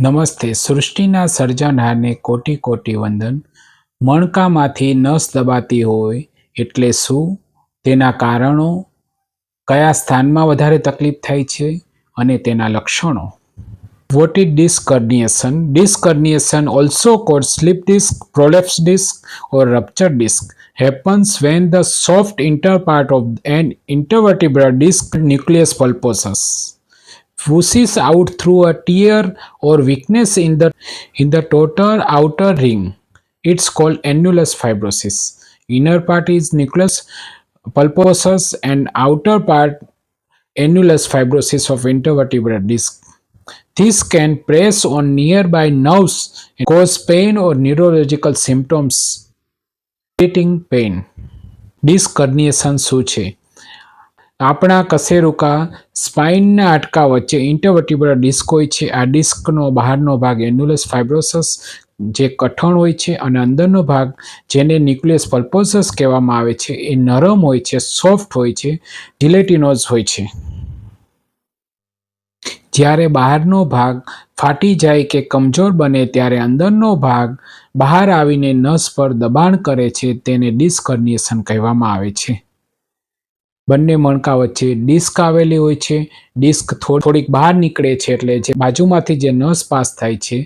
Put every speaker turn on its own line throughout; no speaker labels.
નમસ્તે સૃષ્ટિના સર્જનહારને કોટી કોટી વંદન મણકામાંથી નસ દબાતી હોય એટલે શું તેના કારણો કયા સ્થાનમાં વધારે તકલીફ થાય છે અને તેના લક્ષણો what is disc disc herniation also called slip disc prolapse disc or rupture disc happens when the soft inner part of an intervertebral disc nucleus pulposus pushes out through a tear or weakness in the in the total outer ring it's called annulus fibrosis inner part is nucleus pulposus and outer part annulus fibrosis of intervertebral disc this can press on nearby nerves and cause pain or neurological symptoms creating pain disc herniation શું છે આપણા કશેરુકા સ્પાઇનના આટકા વચ્ચે ઇન્ટરવર્ટિબ્યુલર disk હોય છે. આ ડિસ્કનો બહારનો ભાગ એન્યુલસ ફાઇબ્રોસસ જે કઠણ હોય છે અને અંદરનો ભાગ જેને ન્યુક્લિયસ પલ્પોસસ કહેવામાં આવે છે એ નરમ હોય છે, સોફ્ટ હોય છે, જિલેટિનોઝ હોય છે. જ્યારે બહારનો ભાગ ફાટી જાય કે કમજોર બને ત્યારે અંદરનો ભાગ બહાર આવીને નસ પર દબાણ કરે છે તેને ડિસ્કર્નિએશન કહેવામાં આવે છે. બંને મણકા વચ્ચે ડિસ્ક આવેલી હોય છે. ડિસ્ક થોડીક બહાર નીકળે છે એટલે જે બાજુમાંથી જે નસ પાસ થાય છે,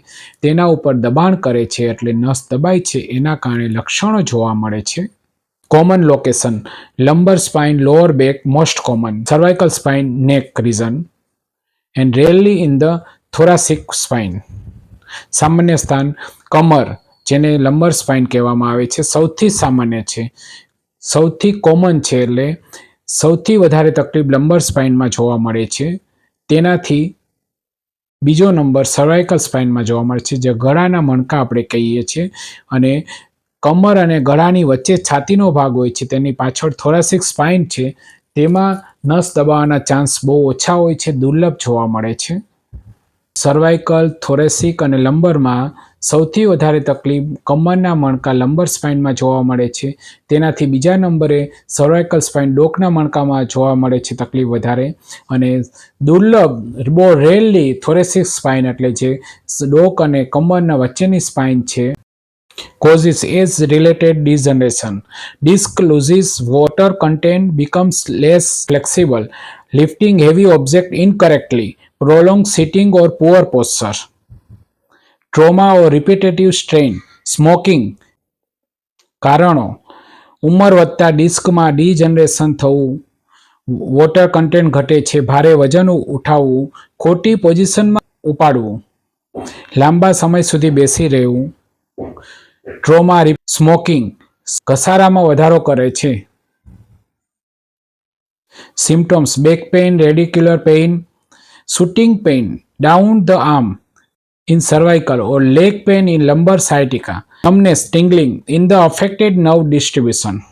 તેના ઉપર દબાણ કરે છે એટલે નસ દબાય છે. એના કારણે લક્ષણો જોવા મળે છે. Common location, lumbar spine, lower back, most common, cervical spine, neck region, and rarely in the thoracic spine. સામાન્ય સ્થાન, કમર, જેને લંબર સ્પાઇન કહેવામાં આવે છે. સૌથી સામાન્ય છે. સૌથી કોમન છે એટલે સૌથી વધારે તકલીફ લંબર સ્પાઇનમાં જોવા મળે છે. તેનાથી બીજો નંબર સર્વાઇકલ સ્પાઇનમાં જોવા મળે છે, જે ગળાના મણકા આપણે કહીએ છીએ. અને કમર અને ગળાની વચ્ચે છાતીનો ભાગ હોય છે, તેની પાછળ થોરાસિક સ્પાઇન છે. તેમાં નસ દબાવવાના ચાન્સ બહુ ઓછા હોય છે, દુર્લભ જોવા મળે છે. સર્વાઇકલ થોરેસિક અને લંબરમાં સૌથી વધારે તકલીફ કમરના મણકા લંબર સ્પાઇનમાં જોવા મળે છે તેનાથી બીજા નંબરે સર્વાઇકલ સ્પાઇન ડોકના મણકામાં જોવા મળે છે તકલીફ વધારે અને દુર્લભ બહુ રેરલી થોરેસિક સ્પાઇન એટલે જે ડોક અને કમરના વચ્ચેની સ્પાઇન છે causes age related degeneration disc loses water content becomes less flexible lifting heavy object incorrectly prolonged sitting or poor posture trauma or repetitive strain smoking કારણો, ઉંમર વધતા ડિસ્કમાં ડીજનરેશન થવું, વોટર કન્ટેન્ટ ઘટે છે, ભારે વજન ઉઠાવવું, ખોટી પોઝિશનમાં ઉપાડવું, લાંબા સમય સુધી બેસી રહેવું, ટ્રોમા સ્મોકિંગ ઘસારામાં વધારો કરે છે. Symptoms back pain, radicular pain, shooting pain, down the arm in cervical or leg pain in lumbar sciatica, numbness, tingling in the affected nerve distribution.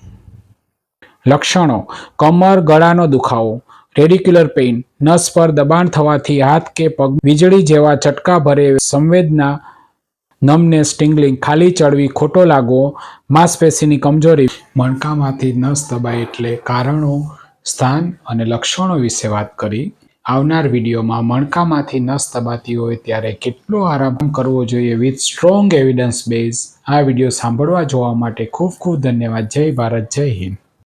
લક્ષણો કમર ગળાનો દુખાવો રેડિક્યુલર પેઇન નસ પર દબાણ થવાથી હાથ કે પગ વીજળી જેવા ચટકા ભરે સંવેદના. નમને સ્ટિંગલિંગ ખાલી ચડવી ખોટો લાગવો. માંસપેશીની કમજોરી. મણકામાંથી નસ દબાય એટલે કારણો સ્થાન અને લક્ષણો વિશે વાત કરી. આવનાર વિડીયોમાં મણકામાંથી નસ દબાતી હોય ત્યારે કેટલો આરામ કરવો જોઈએ વિથ સ્ટ્રોંગ એવિડન્સ બેઝ આ વીડિયો સાંભળવા જોવા માટે ખૂબ ખૂબ ધન્યવાદ. જય ભારત, જય હિન્દ.